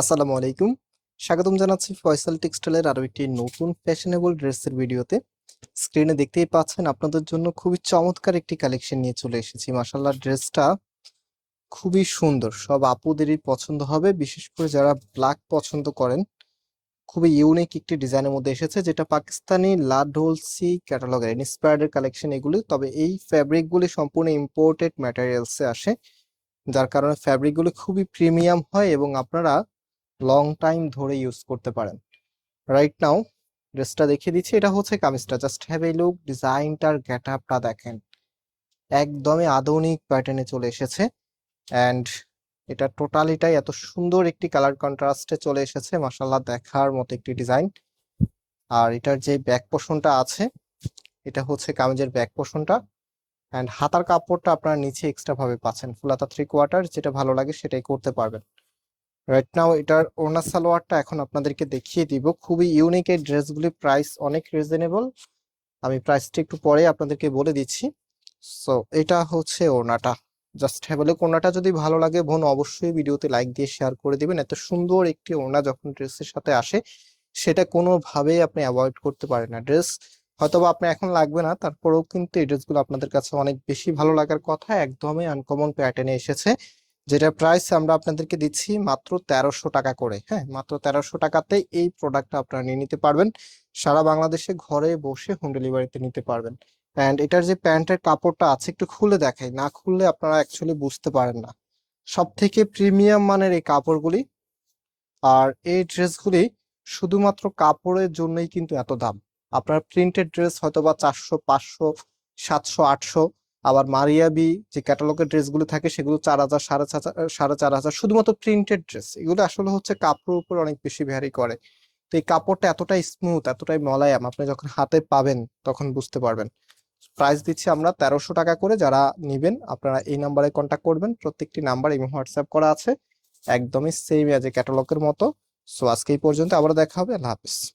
আসসালামু আলাইকুম। স্বাগতম জানাচ্ছি ফয়সাল টেক্সটাইলের আরও একটি নতুন ফ্যাশনেবল ড্রেসের ভিডিওতে। স্ক্রিনে দেখতেই পাচ্ছেন আপনাদের জন্য খুবই চমৎকার একটি কালেকশন নিয়ে চলে এসেছি। মাশাল্লাহ ড্রেসটা খুবই সুন্দর। সব আপুদেরই পছন্দ হবে, বিশেষ করে যারা ব্ল্যাক পছন্দ করেন। খুবই ইউনিক একটি ডিজাইনের মধ্যে এসেছে, যেটা পাকিস্তানি লাডোলসি ক্যাটালগের ইন্সপায়ার্ডের কালেকশন এগুলি। তবে এই ফ্যাব্রিকগুলি সম্পূর্ণ ইম্পোর্টেড ম্যাটেরিয়ালসে আসে। যার কারণে ফ্যাব্রিকগুলি খুবই প্রিমিয়াম হয় এবং আপনারা লং টাইম ধরে ইউজ করতে পারেন। রাইট নাও ড্রেসটা দেখিয়ে দিচ্ছি, এটা হচ্ছে কামিজটা। জাস্ট হ্যাভ এ লুক ডিজাইনটার গেট আপটা দেখেন। একদমই আধুনিক প্যাটার্নে চলে এসেছে। অ্যান্ড এটা টোটালিটাই এত সুন্দর একটি কালার কন্ট্রাস্টে চলে এসেছে মাসাল্লাহ দেখার মতো একটি ডিজাইন আর এটার যে ব্যাক পোর্শনটা আছে, এটা হচ্ছে কামিজের ব্যাক পোর্শনটা অ্যান্ড হাতার কাপড়টা আপনারা নিচে এক্সট্রা ভাবে পাচ্ছেন। ফুলাতা থ্রি কোয়ার্টার যেটা ভালো লাগে সেটাই করতে পারবেন। রাইট নাও এটার ওড়না সালোয়ারটা এখন আপনাদেরকে দেখিয়ে দিব। খুবই ইউনিক এই ড্রেসগুলি প্রাইস অনেক রিজনেবল আমি প্রাইসটা একটু পরে আপনাদেরকে বলে দিচ্ছি। সো এটা হচ্ছে ওড়নাটা। জাস্ট হ্যাভেলে ওড়নাটা যদি ভালো লাগে বোন, অবশ্যই ভিডিওতে লাইক দিয়ে শেয়ার করে দিবেন। এত সুন্দর একটি ওড়না যখন ড্রেসের সাথে আসে, সেটা কোনোভাবেই আপনি অ্যাভয়েড করতে পারেন না। ড্রেস হয়তোবা আপনার এখন লাগবে না, তারপরেও কিন্তু এই ড্রেসগুলো আপনাদের কাছে অনেক বেশি ভালো লাগার কথা। একদমই আনকমন প্যাটার্নে এসেছে। যেটা প্রাইস আমরা আপনাদেরকে দিচ্ছি মাত্র তেরোশো টাকা করে হ্যাঁ? মাত্র তেরোশো টাকাতে এই প্রোডাক্টটা আপনারা নিয়ে নিতে পারবেন। সারা বাংলাদেশে ঘরে বসে হোম ডেলিভারিতে নিতে পারবেন। অ্যান্ড এটার যে প্যান্টের কাপড়টা আছে একটু খুলে দেখাই, না খুললে আপনারা অ্যাকচুয়ালি বুঝতে পারেন না। সব থেকে প্রিমিয়াম মানের এই কাপড়গুলি আর এই ড্রেসগুলি শুধুমাত্র কাপড়ের জন্যই কিন্তু এত দাম। আপনার প্রিন্টেড ড্রেস হয়তো বা চারশো, পাঁচশো, সাতশো, আটশো আবার মারিয়াবি যে ক্যাটালগের ড্রেসগুলো থাকে সেগুলো চার হাজার, সাড়ে সাড়ে চার হাজার, শুধুমাত্র প্রিন্টেড ড্রেস এগুলো আসলে হচ্ছে কাপড়ের উপর অনেক বেশি ভ্যারি করে। তো এই কাপড়টা এতটাই স্মুথ এতটাই মলায়াম, আপনি যখন হাতে পাবেন তখন বুঝতে পারবেন। প্রাইস দিচ্ছি আমরা তেরোশো টাকা করে, যারা নিবেন আপনারা এই নাম্বারে কন্ট্যাক্ট করবেন। প্রত্যেকটি নাম্বার এবং হোয়াটসঅ্যাপ করা আছে। একদমই সেম আছে ক্যাটালগের মতো। সো আজকে এই পর্যন্ত আবার দেখা হবে। আল্লাহ হাফিজ।